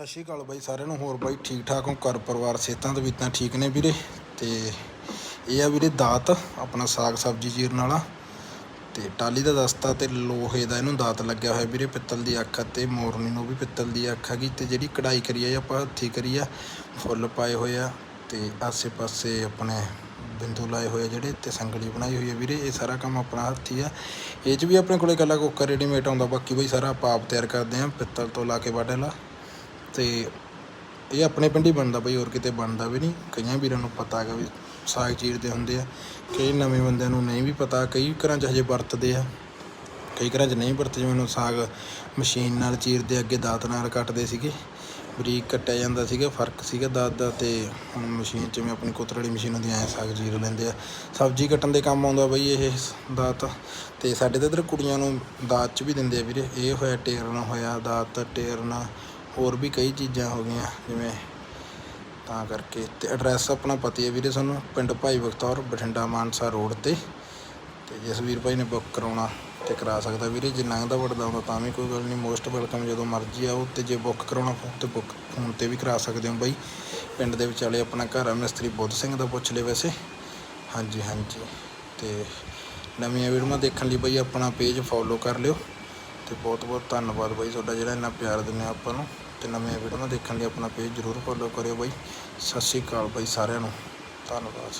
ਸਤਿ ਸ਼੍ਰੀ ਅਕਾਲ ਬਾਈ ਸਾਰਿਆਂ ਨੂੰ, ਹੋਰ ਬਾਈ ਠੀਕ ਠਾਕ ਹੋ? ਘਰ ਪਰਿਵਾਰ ਸਿਹਤਾਂ ਦੇ ਵੀ ਤਾਂ ਠੀਕ ਨੇ ਵੀਰੇ? ਤੇ ਇਹ ਆ ਵੀਰੇ ਦਾਤ, ਆਪਣਾ ਸਾਗ ਸਬਜ਼ੀ ਜੀਰਨ ਵਾਲਾ। ਤੇ ਟਾਲੀ ਦਾ ਦਸਤਾ ਤੇ ਲੋਹੇ ਦਾ ਇਹਨੂੰ ਦਾਤ ਲੱਗਿਆ ਹੋਇਆ ਵੀਰੇ, ਪਿੱਤਲ ਦੀ ਅੱਖ ਤੇ ਮੋਰਨੀ ਨੂੰ ਵੀ ਪਿੱਤਲ ਦੀ ਅੱਖ ਹੈਗੀ ਤੇ ਜਿਹੜੀ ਕਢਾਈ ਕਰੀ ਆ ਆਪਾਂ ਹੱਥੀ ਕਰੀ ਆ, ਫੁੱਲ ਪਾਏ ਹੋਏ ਆ। ਤੇ ਆਸੇ-ਪਾਸੇ ਆਪਣੇ ਬਿੰਦੂ ਲਾਏ ਹੋਏ ਆ ਜਿਹੜੇ, ਤੇ ਸੰਗਲੀ ਬਣਾਈ ਹੋਈ ਹੈ ਵੀਰੇ, ਇਹ ਸਾਰਾ ਕੰਮ ਆਪਣਾ ਹੱਥੀ ਆ। ਇਹ 'ਚ ਵੀ ਆਪਣੇ ਕੋਲੇ ਕੱਲਾ ਕੋਕਾ ਰੈਡੀਮੇਡ ਆਉਂਦਾ, ਬਾਕੀ ਬਈ ਸਾਰਾ ਆਪਾਂ ਆਪ ਤਿਆਰ ਕਰਦੇ ਆ, ਪਿੱਤਲ ਤੋਂ ਲਾ ਕੇ ਵਾਢੇ ਤੇ ਇਹ ਆਪਣੇ ਪਿੰਡ ਹੀ ਬਣਦਾ ਬਈ, ਹੋਰ ਕਿਤੇ ਬਣਦਾ ਵੀ ਨਹੀਂ। ਕਈਆਂ ਵੀਰਾਂ ਨੂੰ ਪਤਾ ਹੈਗਾ ਵੀ ਸਾਗ ਚੀਰਦੇ ਹੁੰਦੇ ਆ। ਕਈ ਨਵੇਂ ਬੰਦਿਆਂ ਨੂੰ ਨਹੀਂ ਵੀ ਪਤਾ, ਕਈ ਘਰਾਂ 'ਚ ਹਜੇ ਵਰਤਦੇ ਆ। ਕਈ ਘਰਾਂ 'ਚ ਨਹੀਂ ਵਰਤਦੇ, ਜਿਵੇਂ ਨੂੰ ਸਾਗ ਮਸ਼ੀਨ ਨਾਲ ਚੀਰਦੇ, ਅੱਗੇ ਦਾਤ ਨਾਲ ਕੱਟਦੇ ਸੀਗੇ। ਬਰੀਕ ਕੱਟਿਆ ਜਾਂਦਾ ਸੀਗਾ, ਫ਼ਰਕ ਸੀਗਾ ਦਾਤ ਦਾ ਤੇ ਹੁਣ ਮਸ਼ੀਨ 'ਚ ਜਿਵੇਂ ਆਪਣੀ ਕੁੱਤਰ ਵਾਲੀ ਮਸ਼ੀਨ ਹੁੰਦੀ ਐ ਸਾਗ ਚੀਰ ਲੈਂਦੇ ਆ। ਸਬਜ਼ੀ ਕੱਟਣ ਦੇ ਕੰਮ ਆਉਂਦਾ ਬਈ ਇਹ ਦਾਤ। ਤੇ ਸਾਡੇ ਤਾਂ ਇੱਧਰ ਕੁੜੀਆਂ ਨੂੰ ਦਾਤ 'ਚ ਵੀ ਦਿੰਦੇ ਆ ਵੀਰੇ। ਇਹ ਹੋਇਆ, ਟੇਰਨਾ ਹੋਇਆ, ਦਾਤ, ਟੇਰਨ। ਹੋਰ ਵੀ ਕਈ ਚੀਜ਼ਾਂ ਹੋ ਗਈਆਂ, ਜਿਵੇਂ ਤਾਂ ਕਰਕੇ ਤੇ ਐਡਰੈਸ ਆਪਣਾ ਪਤੀ ਹੈ ਵੀਰੇ ਸਾਨੂੰ, ਪਿੰਡ ਭਾਈ ਬਖਤੌਰ, ਬਠਿੰਡਾ ਮਾਨਸਾ ਰੋਡ ਤੇ। ਤੇ ਜਿਸ ਵੀਰ ਭਾਈ ਨੇ ਬੁੱਕ ਕਰਾਉਣਾ ਤੇ ਕਰਾ ਸਕਦਾ ਵੀਰੇ, ਜੇ ਲੰਘਦਾ ਵੜਦਾ ਹੁੰਦਾ ਤਾਂ ਵੀ ਕੋਈ ਗੱਲ ਨਹੀਂ ਮੋਸਟ ਵੈਲਕਮ ਜਦੋਂ ਮਰਜ਼ੀ ਆਓ, ਤੇ ਜੇ ਬੁੱਕ ਕਰਾਉਣਾ ਫੋਨ ਤੇ ਬੁੱਕ ਫੋਨ ਤੇ ਵੀ ਕਰਾ ਸਕਦੇ ਹੋ ਬਾਈ। ਪਿੰਡ ਦੇ ਵਿਚਾਲੇ ਆਪਣਾ ਘਰ ਆ, ਮਿਸਤਰੀ ਬੁੱਧ ਸਿੰਘ ਦਾ ਪੁੱਛ ਲਿਓ ਵੈਸੇ। ਹਾਂਜੀ ਹਾਂਜੀ। ਤੇ ਨਵੀਆਂ ਵੀਡੀਓਆਂ ਦੇਖਣ ਲਈ ਬਾਈ ਆਪਣਾ ਪੇਜ ਫੋਲੋ ਕਰ ਲਿਓ। ਤੇ ਬਹੁਤ ਬਹੁਤ ਧੰਨਵਾਦ ਬਾਈ ਤੁਹਾਡਾ ਜਿਹੜਾ ਇੰਨਾ ਪਿਆਰ ਦਿੰਦੇ ਆ ਆਪਾਂ ਨੂੰ ਤੇ ਨਵੀਆਂ ਵੀਡੀਓਆਂ ਦੇਖਣ ਲਈ ਆਪਣਾ ਪੇਜ ਜ਼ਰੂਰ ਫੋਲੋ ਕਰਿਓ ਬਾਈ। ਸਤਿ ਸ਼੍ਰੀ ਅਕਾਲ ਬਾਈ ਸਾਰਿਆਂ ਨੂੰ। ਧੰਨਵਾਦ।